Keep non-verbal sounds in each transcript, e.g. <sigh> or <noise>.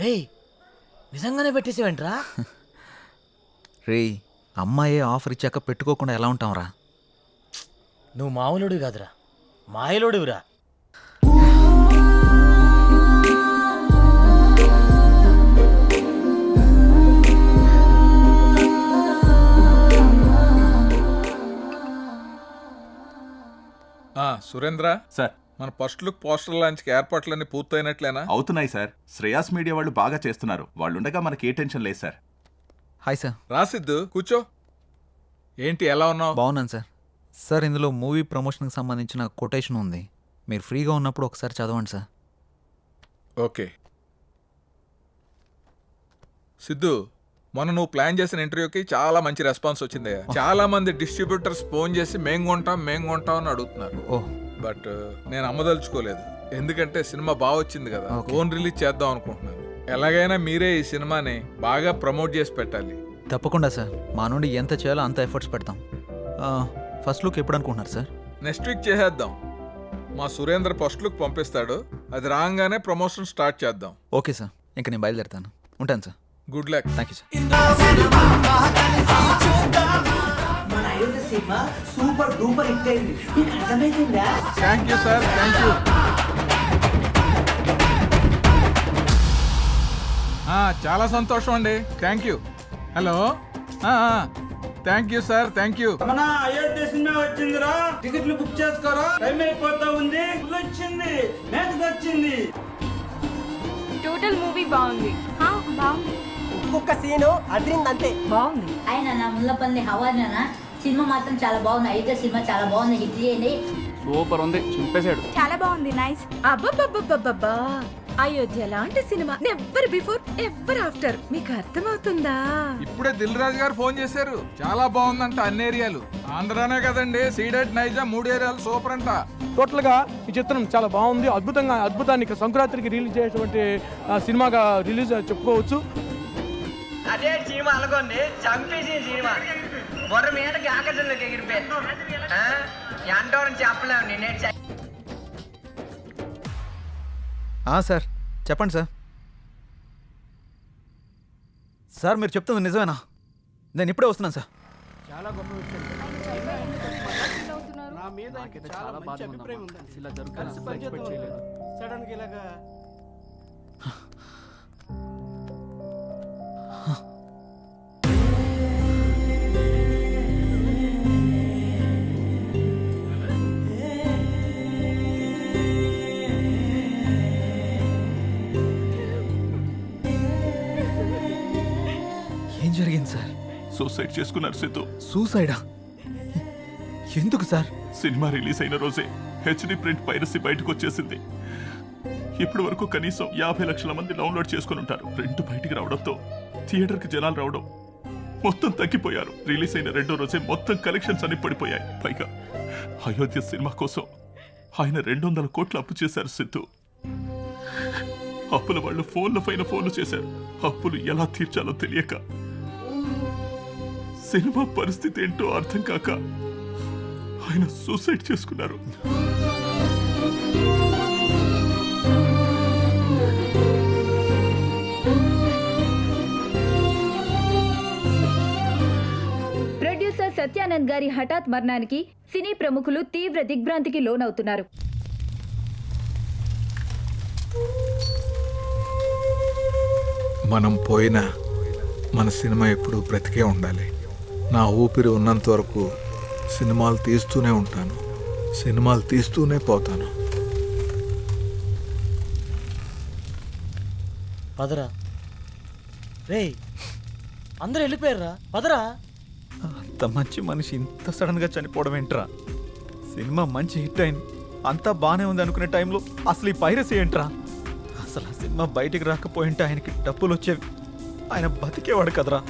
రేయ్ నిజంగానే పెట్టేసేవేంట్రా? <laughs> రేయ్ అమ్మాయే ఆఫర్ ఇచ్చాక పెట్టుకోకుండా ఎలా ఉంటాంరా? నువ్వు మామూలుడివి కాదురా. మాయలోడివిరా. ఆ, సురేంద్ర? సార్. మన ఫస్ట్ లుక్ పోస్టర్ లాంచ్కి ఏర్పాట్లన్నీ పూర్తయినట్లేనా? అవుతున్నాయి సార్. శ్రేయాస్ మీడియా వాళ్ళు బాగా చేస్తున్నారు. వాళ్ళుండగా మనకి ఏ టెన్షన్ లేదు సార్. Hi sir. రాసిద్దు కూర్చో. ఏంటి ఎలా ఉన్నావు? బాగున్నాను సార్. సార్ ఇందులో మూవీ ప్రమోషన్కి సంబంధించిన కొటేషన్ ఉంది. మీరు ఫ్రీగా ఉన్నప్పుడు ఒకసారి చదవండి సార్. ఓకే. సిద్ధు మొన్న నువ్వు ప్లాన్ చేసిన ఇంటర్వ్యూకి చాలా మంచి రెస్పాన్స్ వచ్చింది చాలా మంది డిస్ట్రిబ్యూటర్స్ ఫోన్ చేసి మేం కొంటాం మేం కొంటాం అని అడుగుతున్నారు. ఓ. బట్ నేను అమ్మదలుచుకోలేదు. ఎందుకంటే సినిమా బాగా వచ్చింది కదా. ఫోన్ రిలీజ్ చేద్దాం అనుకుంటున్నాను. ఎలాగైనా మీరే ఈ సినిమాని బాగా ప్రమోట్ చేసి పెట్టాలి. తప్పకుండా సార్. మా నుండి ఎంత చేయాలో అంత ఎఫర్ట్స్ పెడతాం. ఫస్ట్ లుక్ ఎప్పుడు అనుకుంటున్నారు సార్? నెక్స్ట్ వీక్ చేసేద్దాం. మా సురేంద్ర ఫస్ట్ లుక్ పంపిస్తాడు. అది రాగానే ప్రమోషన్ స్టార్ట్ చేద్దాం. Okay sir. ఇంక నేను బయలుదేరుతాను. ఉంటాను sir. Good luck. Thank you sir cinema super duper hit అయింది. నీకు అర్థమైందా? Thank you sir thank you చాలా సంతోషం అండి. Thank you hello thank you sir thank you మన అయోధ్య సినిమా వచ్చిందిరా. టికెట్లు బుక్ చేసుకోరా. టైం అయిపోతా ఉంది. వచ్చింది. మ్యాచ్ వచ్చింది. టోటల్ మూవీ బాగుంది. బాగుంది. ఒక్కొక్క సీను అదిరిందంతే. బాగుంది. ఆయన నా ముళ్ళపల్లి హవానా సినిమా మాత్రం చాలా బాగుంది అయితే సినిమా చాలా బాగుంది హిట్ చేయండి. సూపర్ ఉంది. చింపేశాడు. చాలా బాగుంది. నైస్. అబ్బబ్బబ్బబ్బబ్బా. అయోధ్య లాంటి cinema never before ever after. మీకు అర్థమవుతుందా? ఇప్పుడే దిల్ రాజు గారు ఫోన్ చేశారు. చాలా బాగుందంట అన్ని ఏరియాలు. ఆంధ్రానే కదండి. సీడెడ్ నైజా మూడు ఏరియాలు సూపర్ అంట. టోటల్గా ఈ చిత్రం చాలా బాగుంది. అద్భుతంగా అద్భుతాన్ని సంక్రాంతికి రిలీజ్ చేసేటువంటి ఆ, సినిమాగా రిలీజ్ చెప్పుకోవచ్చు. అదే సినిమా అనుకోండి. చంపేసి సినిమా. బొర్ర మీదకి ఆకర్షణలోకి ఎగిరిపోయి చెప్పలేము నేనే ఆ, సార్. చెప్పండి సార్. సార్ మీరు చెప్తుంది నిజమేనా? నేను ఇప్పుడే వస్తున్నాను సార్. చాలా బాధగా ఉందమ్మా. ఇలా జరుగుతుందని అసలు ఎక్స్పెక్ట్ చేయలేదు. సడన్గా ఇలాగా సూసైడ్ చేసుకున్నారు సిద్ధు. సూసైడా? ఎందుకు సార్? సినిమా రిలీజ్ అయిన రోజే హెచ్డి ప్రింట్ పైరసీ బయటకు వచ్చేసింది. ఇప్పటి వరకు కనీసం యాభై లక్షల మంది డౌన్లోడ్ చేసుకుని ఉంటారు. ప్రింట్ బయటికి రావడంతో థియేటర్కి జనాలు రావడం మొత్తం తగ్గిపోయారు. రిలీజ్ అయిన రెండో రోజే మొత్తం కలెక్షన్స్ అన్ని పడిపోయాయి. పైగా అయోధ్య సినిమా కోసం ఆయన రెండు వందల కోట్లు అప్పు చేశారు సిద్ధు. అప్పుల వాళ్ళు ఫోన్ల పైన ఫోన్లు చేశారు. అప్పులు ఎలా తీర్చాలో తెలియక సినిమా పరిస్థితి ఏంటో అర్థం కాక ఆయన సూసైడ్ చేసుకున్నారు. ప్రొడ్యూసర్ సత్యానంద్ గారి హఠాత్ మరణానికి సినీ ప్రముఖులు తీవ్ర దిగ్భ్రాంతికి లోనవుతున్నారు. మనం పోయినా మన సినిమా ఎప్పుడు బ్రతికే ఉండాలి. నా ఊపిరి ఉన్నంత వరకు సినిమాలు తీస్తూనే ఉంటాను. సినిమాలు తీస్తూనే పోతాను. పదరా. రేయ్ అందరూ వెళ్ళిపోయారా పదరా. అంత మంచి మనిషి ఇంత సడన్గా చనిపోవడం ఏంట్రా? సినిమా మంచి హిట్ అయింది. అంతా బాగానే ఉంది అనుకునే టైంలో అసలు ఈ పైరసీ ఏంట్రా? అసలు ఆ సినిమా బయటికి రాకపోయింటే ఆయనకి డబ్బులు వచ్చేవి ఆయన బతికేవాడు కదరా.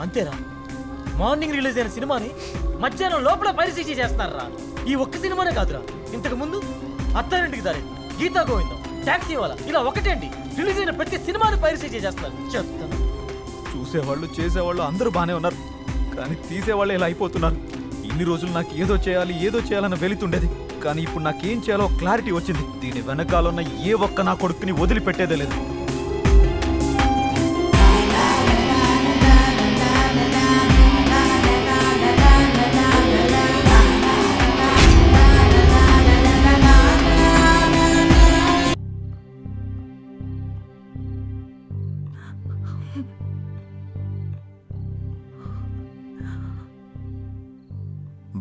అంతేరా. మార్నింగ్ రిలీజ్ అయిన సినిమాని మధ్యాహ్నం లోపల పరిశీలి చేస్తారా? ఈ ఒక్క సినిమానే కాదురా. ఇంతకు ముందు అత్తారింటికి దారి గీతా గోవిందం ట్యాక్సీ వాళ్ళ ఇలా ఒకటేంటి? రిలీజ్ అయిన ప్రతి సినిమాని పరిశీలి చేస్తారు చెప్తాను. చూసేవాళ్ళు చేసేవాళ్ళు అందరూ బాగానే ఉన్నారు. కానీ తీసేవాళ్ళు ఇలా అయిపోతున్నారు. ఇన్ని రోజులు నాకు ఏదో చేయాలి ఏదో చేయాలని వెళుతుండేది. కానీ ఇప్పుడు నాకేం చేయాలో క్లారిటీ వచ్చింది. దీని వెనకాలన్న ఏ ఒక్క నా కొడుకుని వదిలిపెట్టేదే లేదు.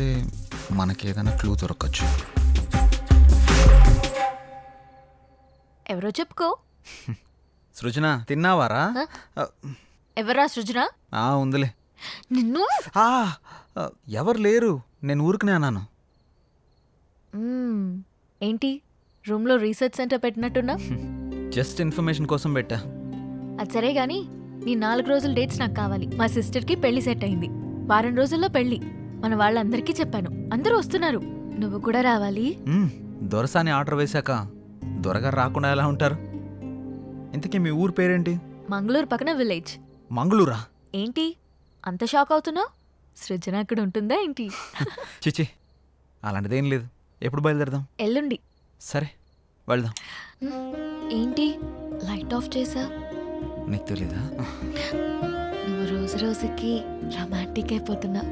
మంగళూరు వెళ్తే మనకి ఏదైనా క్లూ దొరకచ్చు. ఎవరో చెప్పుకో. సృజన తిన్నావారా? ఎవరా సృజన? ఆ, ఉందిలే. నిన్ను? ఆ, ఆ, ఎవరు లేరు? నేను ఊరికనే అన్నాను. మ్మ్. ఏంటి? రూమ్లో రీసెర్చ్ సెంటర్ పెట్టినట్టున్నా? జస్ట్ ఇన్ఫర్మేషన్ కోసం పెట్టా. అది సరే గాని నీ నాలుగు రోజుల డేట్స్ నాకు కావాలి. మా సిస్టర్కి పెళ్ళి సెట్ అయింది. వారం రోజుల్లో పెళ్ళి. మన వాళ్ళందరికీ చెప్పాను. అందరూ వస్తున్నారు. నువ్వు కూడా రావాలి. మ్మ్, దొరసాని ఆర్డర్ వేశాక దొరగా రాకుండా ఎలా ఉంటారు? ఇంతకీ మీ ఊరు పేరేంటి? మంగళూరు పక్కన విలేజ్. మంగళూరా? ఏంటి? అంత షాక్ అవుతున్నావు? సృజన అక్కడ ఉంటుందా ఏంటి? <laughs> చిచి అలాంటిదేం లేదు. ఎప్పుడు బయలుదేరదాం? ఎల్లుండి. సరే వెళ్దాం. ఏంటి? లైట్ ఆఫ్ చేసా? నీకు తెలీదా? నువ్వు రోజు రోజుకి రొమాంటిక్ అయిపోతున్నా.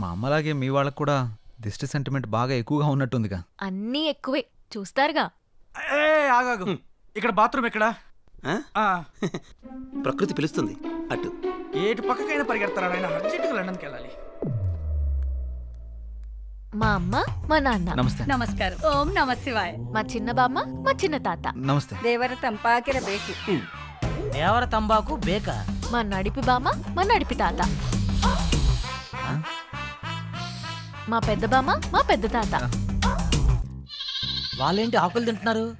మా అమ్మలాగే మీ వాళ్ళకు కూడా దిష్టి సెంటిమెంట్ బాగా ఎక్కువగా ఉన్నట్టుందిగా. అన్నీ ఎక్కువే. చూస్తారుగా. ఏ ఆగాగు. ఇక్కడ బాత్రూమ్ ఎక్కడ? <laughs> ప్రకృతి పిలుస్తుంది. అటు. ఏటు పక్కకైనా పరిగెడతారా ఆయన అర్జెంటుగా లండన్కి వెళ్ళాలి. మా అమ్మ మా నాన్న. నమస్తే. నమస్కారం. ఓం నమ శివాయ. మా చిన్న బామ్మ మా చిన్న తాత. నమస్తే. దేవర తంపాకిర బేకి. దేవర తంబాకు బేక? మా నడిపి బామ్మ మా నడిపి తాత. మా పెద్ద బామ్మ మా పెద్ద తాత. వాళ్ళేంటి ఆకులు తింటున్నారు?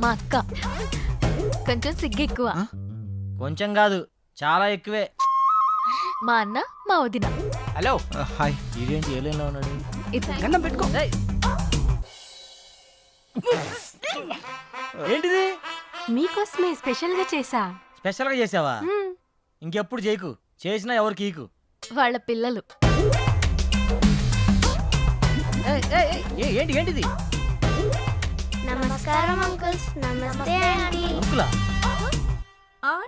మా అక్క. కొంచెం సిగ్గు ఎక్కువ. కొంచెం కాదు చాలా ఎక్కువే. మా అన్న మా వదిన. హలో. హాయ్. ఇదేంటి ఏలైనా ఉన్నాడు? పెట్టుకో. ఏంటిది? మీకోసమే స్పెషల్గా చేసా. స్పెషల్గా చేసావా ఇంకెప్పుడు చేయకు. చేసినా ఎవరికి ఈకు. వాళ్ళ పిల్లలు. ఏంటి ఏంటిది? నమస్కారం అంకుల్స్ నమస్తే ఆంటీ. అంకులా.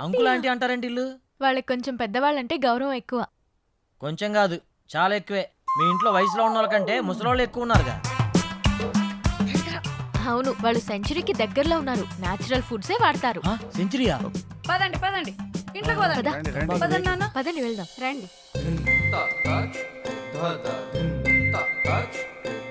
అంకుల్? ఆంటీ. అంటారేంటి ఇల్లు? వాళ్ళకి కొంచెం పెద్దవాళ్ళంటే గౌరవం ఎక్కువ. కొంచెం కాదు చాలా ఎక్కువే. మీ ఇంట్లో వయసులో ఉన్న వాళ్ళకంటే ముసలోళ్ళు ఎక్కువ ఉన్నారుగా. అవును వాళ్ళు సెంచరీకి దగ్గరలో ఉన్నారు. నేచురల్ ఫుడ్సే వాడతారు. ఆ, సెంచరీయా? పదండి పదండి. ఇంట్లోకి పదండి. పద. పదండి నాన్న. పదండి వెళ్దాం. రండి.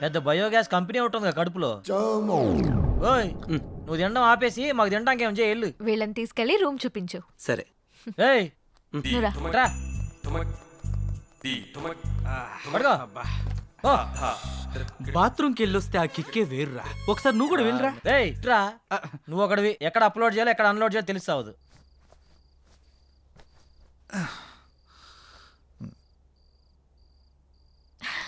పెద్ద బయోగ్యాస్ కంపెనీ ఒకటి ఉంది కడుపులో. ఓయ్ నువ్వు తినడం ఆపేసి మాకు తినడానికి ఏం చేయాలి వీళ్ళని తీసుకెళ్ళి రూమ్ చూపించు. సరే. ఏయ్. రా. బాత్రూమ్కి వెళ్ళొస్తే ఆ కిక్కే వేర్రా. ఒకసారి నువ్వు కూడా వెళ్ళరా? ఏయ్ రా నువ్వు ఒకటివి ఎక్కడ అప్లోడ్ చేయాలో ఎక్కడ అన్లోడ్ చేయాలో తెలుస్తావు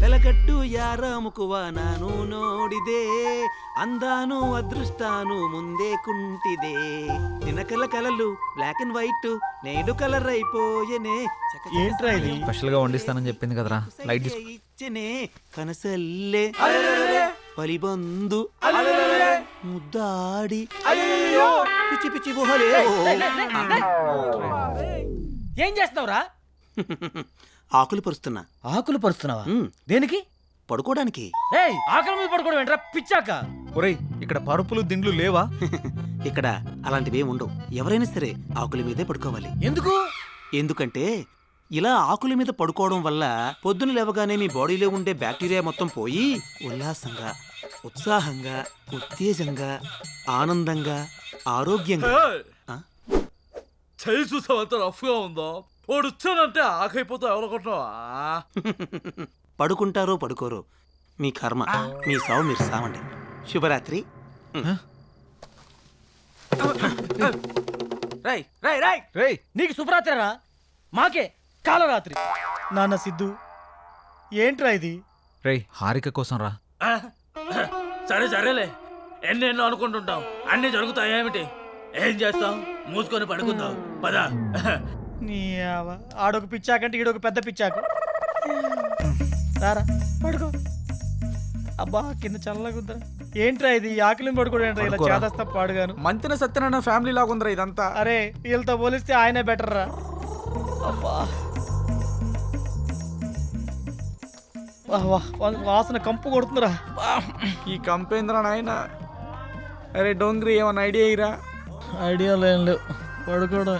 వెలగట్టు యారాముకువ ನಾನು ನೋಡಿದೆ ಅಂದಾನು ಅದೃಷ್ಟಾನು ಮುಂದೆ ಕುಂಟಿದೆ ದಿನಕಲ ಕಲಲು బ్లాక్ అండ్ వైట్ నేడు కలర్ అయిపోయెనే చకచక ఏంట్రా ఇది? సమయం స్పెషల్గా వండిస్తానని చెప్పింది కదరా. లైట్ ఇచ్చనే కనసల్లే. పలి బందు ముద్దాడి. పిచ్చి పిచ్చి గుహలే. ఏం చేస్తున్నావురా? ఆకులు పరుస్తున్నా. ఆకులు పరుస్తున్నావా? దేనికి? పడుకోవడానికి ఏయ్ ఆకలి మీద పడుకోవడం ఏంట్రా? పిచ్చాక. ఒరేయ్ ఇక్కడ పరుపులు దిండ్లు లేవా? <laughs> ఇక్కడ అలాంటివి ఏం ఉండవు. ఎవరైనా సరే ఆకుల మీదే పడుకోవాలి. ఎందుకు? ఎందుకంటే ఇలా ఆకుల మీద పడుకోవడం వల్ల పొద్దున లేవగానే మీ బాడీలో ఉండే బ్యాక్టీరియా మొత్తం పోయి ఉల్లాసంగా ఉత్సాహంగా ఉత్తేజంగా ఆనందంగా ఆరోగ్యంగా? చేయి రఫ్గా ఉందో? వాడు వచ్చానంటే ఆకైపోతావు ఎవరనుకుంటున్నావా? పడుకుంటారో పడుకోరో మీ కర్మ మీ సావు మీరు సావండి. శుభరాత్రి. రై రై రై రేయ్ నీకు శుభరాత్రి రా. మాకే. కాలరాత్రి. నాన్న సిద్ధు ఏంట్రా ఇది? రేయ్ హారిక కోసం రా. సరే సరేలే. ఎన్నెన్నో అనుకుంటుంటాం. అన్ని జరుగుతాయి ఏమిటి? ఏం చేస్తాం? మూసుకొని పడుకుందాం. పద. నీ ఆవ- ఆడొక పిచ్చాకంటే ఈడొక పెద్ద పిచ్చాకు. రారా పడుకో. అబ్బా కింద చల్లగా ఉందిరా. ఏంట్రా ఇది? ఆకలిని పడుకోవడం ఏంట్రా? ఇలా పడుకోరా. చేదస్తా పాడుగాను. మంతిన సత్యనారాయణ ఫ్యామిలీ లాగా ఉందిరా ఇదంతా. అరే వీళ్ళతో పోలిస్తే ఆయనే బెటర్ రా అబ్బా. వాసన కంపు కొడుతుందిరా. ఈ కంపేంద్ర నాయన. అరే డోంగ్రీ ఏమన్నా ఐడియా ఇరా ఐడియా లేం లేవు. పడుకోవడం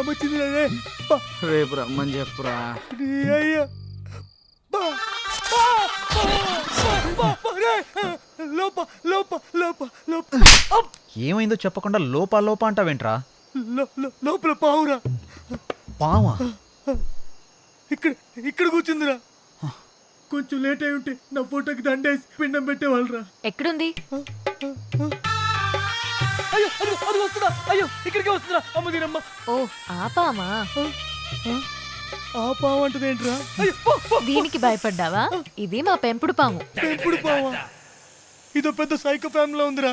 పా- రేపు రమ్మని చెప్పురా! ఏమైందో చెప్పకుండా లోపా లోపా అంటావేంట్రా? లోపల పావురా. పావా? ఇక్కడ ఇక్కడ కూర్చుందిరా. కొంచెం లేట్ అయి ఉంటే నా ఫోటోకి దండేసి పిండం పెట్టేవాళ్ళరా. ఎక్కడుంది? అయ్యో అది అది వస్తుందా? అయ్యో ఇక్కడికే వస్తుందా? అమ్మ దీనమ్మ. ఓ ఆపామా ఆ పావు అంటది ఏంట్రా? అయ్యో పో, పో. దీనికి భయపడ్డావా? ఇది మా పెంపుడు పాము. పెంపుడు పావా? ఇదో పెద్ద సైకో ఫ్యామిలీలో ఉందిరా.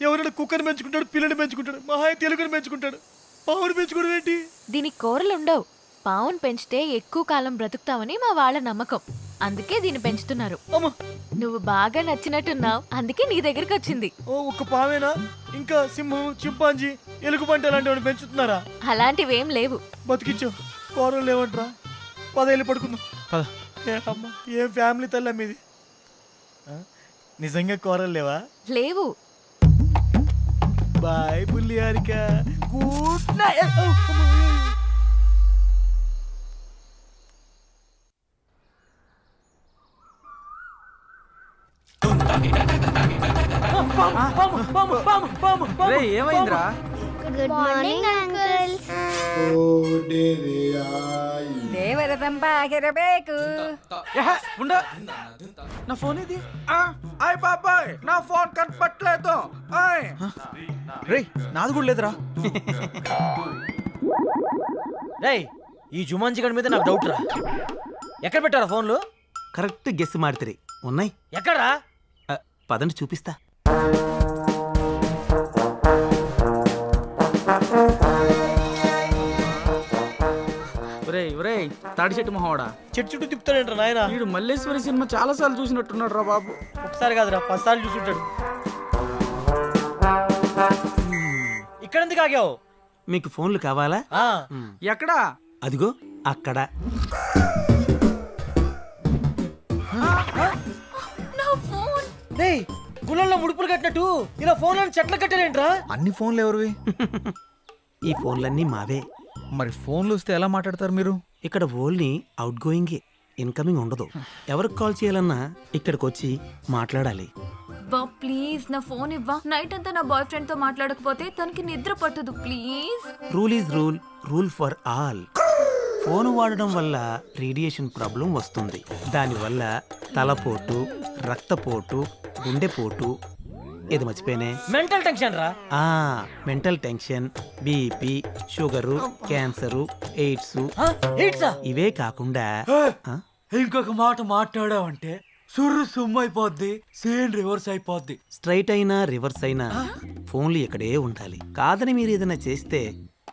ఎవరైనా కుక్కని పెంచుకుంటాడు పిల్లని పెంచుకుంటాడు మహాయ తెలుగుని పెంచుకుంటాడు. పావుని పెంచుకోవడం ఏంటి? దీనికి కూరలు ఉండవు. పావును పెంచితే ఎక్కువ కాలం బ్రతుకుతామని మా వాళ్ళ నమ్మకం. అందుకే దీన్ని పెంచుతున్నారు. అమ్మ! నువ్వు బాగా నచ్చినట్టున్నావు. అందుకే నీ దగ్గరికి వచ్చింది. ఓ ఒక్క పావేనా? ఇంకా సింహం చింపాంజీ ఎలుగుబంటి అలాంటివి పెంచుతున్నారా? అలాంటివేం లేవు. బతికించావు కూరలు లేవంట్రా. పదేళ్ళు పడుకుందాం. పద. ఏ అమ్మ ఏం ఫ్యామిలీ తల్లి మీది? ఆ? నిజంగా కూరలు లేవా? లేవు. బాయ్ బుల్లి హారిక గుడ్ నైట్ ఏమైందిరా? గుడ్ మార్నింగ్ అంకుల్స్ దేవరదంబాగిరಬೇಕು ఉండ. నా ఫోన్ ఇది? బాబాయ్ నా ఫోన్ కనపట్లేదు. ఆయ్. రే నాది కూడా లేదురా. రేయ్ ఈ జుమాన్జీ గడి మీద నాకు డౌట్ రా. ఎక్కడ పెట్టారా ఫోన్లు? కరెక్ట్ గెస్ మాడితే ఉన్నాయి. ఎక్కడా పదండి చూపిస్తా. ఒరేయ్ ఒరేయ్ తాడి చెట్టు మొహవాడా? చెట్టు చుట్టూ తిప్పుతాడేంట్రా నాయన? వీడు మల్లేశ్వరి సినిమా చాలా సార్లు చూసినట్టున్నాడు రా బాబు. ఒకసారి కాదురా పదిసార్లు చూసుంటాడు. ఇక్కడ ఎందుకు ఆగావు? మీకు ఫోన్లు కావాలా? ఆ, ఎక్కడా? అదిగో అక్కడ. రేయ్ గుళ్ళల్లో ముడుపులు కట్టినట్టు ఇలా ఫోన్లను చెట్లు కట్టారేంట్రా అన్ని ఫోన్లు ఎవరివి? <laughs> ఈ ఫోన్లన్నీ మావే. మరి ఫోన్లు వస్తే ఎలా మాట్లాడతారు మీరు? ఇక్కడ ఓన్లీ అవుట్ గోయింగే ఇన్కమింగ్ ఉండదు. ఎవరికి కాల్ చేయాలన్నా ఇక్కడికి వచ్చి మాట్లాడాలి. వా ప్లీజ్ నా ఫోన్ ఇవ్వా. నైట్ అంతా నా బాయ్ ఫ్రెండ్తో మాట్లాడకపోతే తనకి నిద్ర పట్టదు please. Rule is rule rule for all. Phone వాడడం వల్ల రేడియేషన్ ప్రాబ్లం వస్తుంది. దానివల్ల తలపోటు రక్తపోటు గుండెపోటు ఇది మర్చిపోయినే? మెంటల్ టెన్షన్ రా. ఆ mental tension BP sugar cancer AIDS ఇవే కాకుండా ఆ, ఇంకొక మాట మాట్లాడావంటే సుర్రు సుమ్ము అయిపోద్ది సేన్ రివర్స్ అయిపోద్ది. స్ట్రైట్ అయినా రివర్స్ అయినా ఫోన్లు ఇక్కడే ఉండాలి. కాదని మీరు ఏదైనా చేస్తే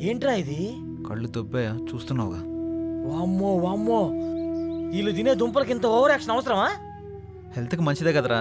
ఏంట్రా ఇది? కళ్ళు దొబ్బాయా చూస్తున్నావుగా. వామ్మో వామ్మో. వీళ్ళు తినే దుంపలకి ఇంత ఓవర్ యాక్షన్ అవసరమా? హెల్త్కి మంచిదే కదరా.